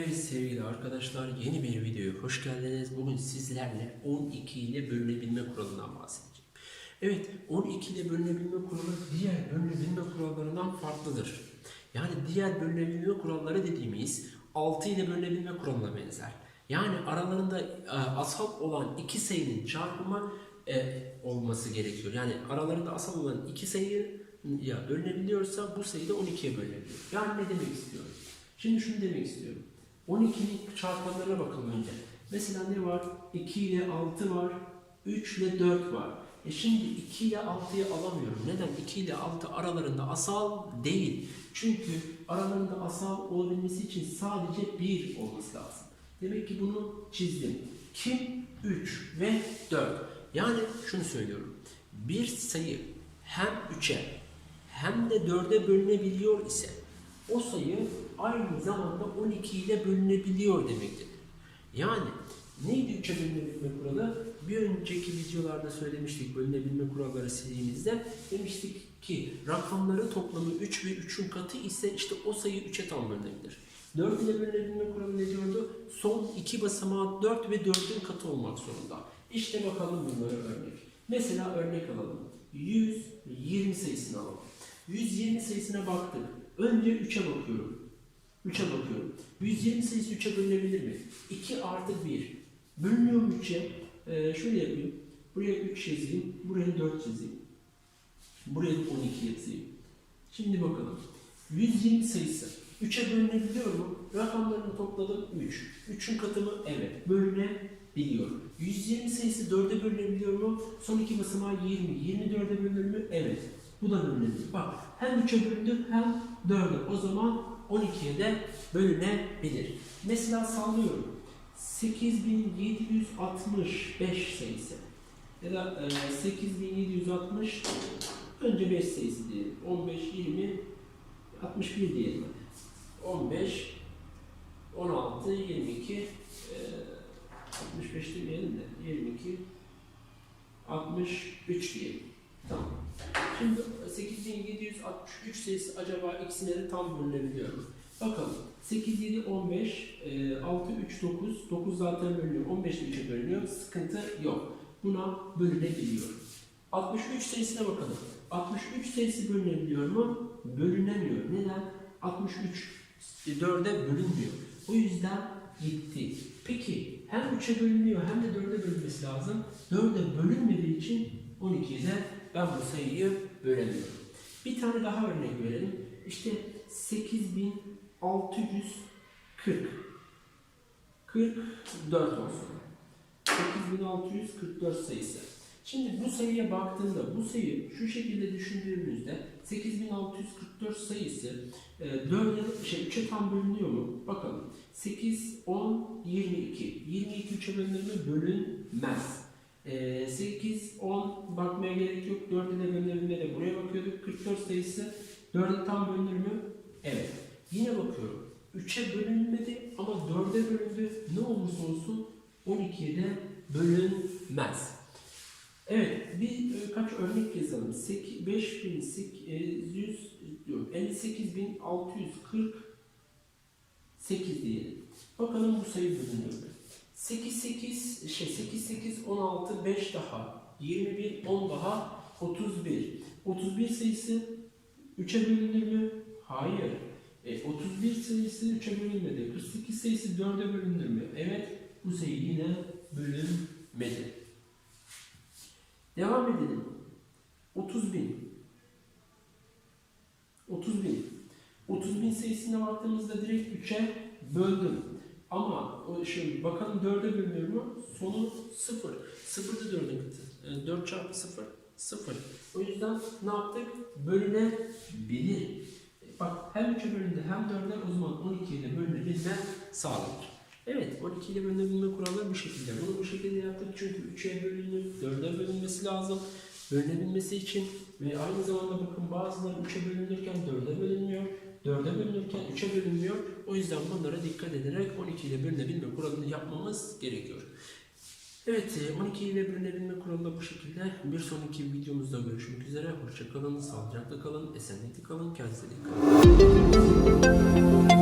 sevgili arkadaşlar. Yeni bir videoya hoş geldiniz. Bugün sizlerle 12 ile bölünebilme kuralından bahsedeceğim. Evet, 12 ile bölünebilme kuralı diğer bölünebilme kurallarından farklıdır. Yani diğer bölünebilme kuralları dediğimiz 6 ile bölünebilme kuralına benzer. Yani aralarında e, asal olan iki sayının çarpımı e, olması gerekiyor. Yani aralarında asal olan iki sayı ya bölünebiliyorsa bu sayı da 12'ye bölünebiliyor. Yani ne demek istiyorum? Şimdi şunu demek istiyorum. 12'nin çarpanlarına bakalım önce. Mesela ne var? 2 ile 6 var. 3 ile 4 var. E şimdi 2 ile 6'yı alamıyorum. Neden? 2 ile 6 aralarında asal değil. Çünkü aralarında asal olabilmesi için sadece 1 olması lazım. Demek ki bunu çizdim. Kim? 3 ve 4. Yani şunu söylüyorum. Bir sayı hem 3'e hem de 4'e bölünebiliyor ise o sayı aynı zamanda 12 ile bölünebiliyor demektir. Yani neydi 3'e bölünebilme kuralı? Bir önceki videolarda söylemiştik bölünebilme kuralları seriğimizde. Demiştik ki rakamların toplamı 3 ve 3'ün katı ise işte o sayı 3'e tam bölünebilir. 4 ile bölünebilme kuralı ne diyordu? Son iki basamağı 4 ve 4'ün katı olmak zorunda. İşte bakalım bunlara örnek. Mesela örnek alalım. 120 sayısını alalım. 120 sayısına baktık. Önce 3'e bakıyorum. 3'e bakıyorum. 120 sayısı 3'e bölünebilir mi? 2 artı 1. Bölünüyor mu 3'e? Ee, şöyle yapayım. Buraya 3 yazayım. Buraya 4 yazayım. Buraya da 12 yazayım. Şimdi bakalım. 120 sayısı 3'e bölünebiliyor mu? Rakamlarını topladım 3. 3'ün katı mı? Evet. Bölünebiliyor. 120 sayısı 4'e bölünebiliyor mu? Son iki basamağı 20. 24'e bölünür mü? Evet. Bu da bölünebilir. Bak hem 3'e bölündü hem 4'e. O zaman 12'ye de bölünebilir. Mesela sallıyorum. 8765 sayısı. Ya da e, 8760 önce 5 sayısı diyelim. 15, 20, 61 diyelim. hadi. 15, 16, 22, e, 65 demeyelim de 22, 63 diyelim. Tamam. Şimdi 8763 sayısı acaba ikisine de tam bölünebiliyor mu? Bakalım. 8, 7, 15, e, 6, 3, 9. 9 zaten bölünüyor. 15 de 3'e bölünüyor. Sıkıntı yok. Buna bölünebiliyor. 63 sayısına bakalım. 63 sayısı bölünebiliyor mu? Bölünemiyor. Neden? 63 4'e bölünmüyor. O yüzden gitti. Peki hem 3'e bölünüyor hem de 4'e bölünmesi lazım. 4'e bölünmediği için 12'ye de ben bu sayıyı bölemiyorum. Bir tane daha örnek verelim. İşte 8640 44 olsun. 8644 sayısı. Şimdi bu sayıya baktığında bu sayı şu şekilde düşündüğümüzde 8644 sayısı e, 4'e şey 3'e tam bölünüyor mu? Bakalım. 8 10 22. 22 3'e bölünür mü? Bölünmez. E, 8 10 bakmaya gerek yok. 4'e de bölünebilme de buraya bakıyorduk. 44 sayısı 4'e tam bölünür mü? Evet. Yine bakıyorum. 3'e bölünmedi ama 4'e bölündü. Ne olursa olsun 12'ye de bölünmez. Evet, bir e, kaç örnek yazalım. 5800 diyorum. 58648 diyelim. Bakalım bu sayı bölünüyor mu? 8 8 şey 8 8 16 5 daha 21 10 daha 31. 31 sayısı 3'e bölünür mü? Hayır. E, 31 sayısı 3'e bölünmedi. 48 sayısı 4'e bölünür mü? Evet. Bu sayı yine bölünmedi. Devam edelim. 30 bin. 30 bin. 30 bin sayısına baktığımızda direkt 3'e böldüm. Ama o şey, bakalım 4'e bölünüyor mu? Sonu 0. 0 da 4'ün katı. Yani 4 çarpı 0, 0. O yüzden ne yaptık? Bölünebilir. Bak hem 3'e bölündü hem 4'e o zaman 12 ile bölünebilme sağlanır. Evet 12 ile bölünebilme kuralları bu şekilde. Bunu bu şekilde yaptık çünkü 3'e bölünüp 4'e bölünmesi lazım. Bölünebilmesi için ve aynı zamanda bakın bazıları 3'e bölünürken 4'e bölünmüyor. 4'e bölünürken 3'e bölünmüyor. O yüzden bunlara dikkat ederek 12 ile bölünebilme kuralını yapmamız gerekiyor. Evet, e, 12 ile bölünebilme kuralı da bu şekilde. Bir sonraki videomuzda görüşmek üzere. Hoşçakalın, sağlıcakla kalın, esenlikle kalın, kendinize dikkat edin.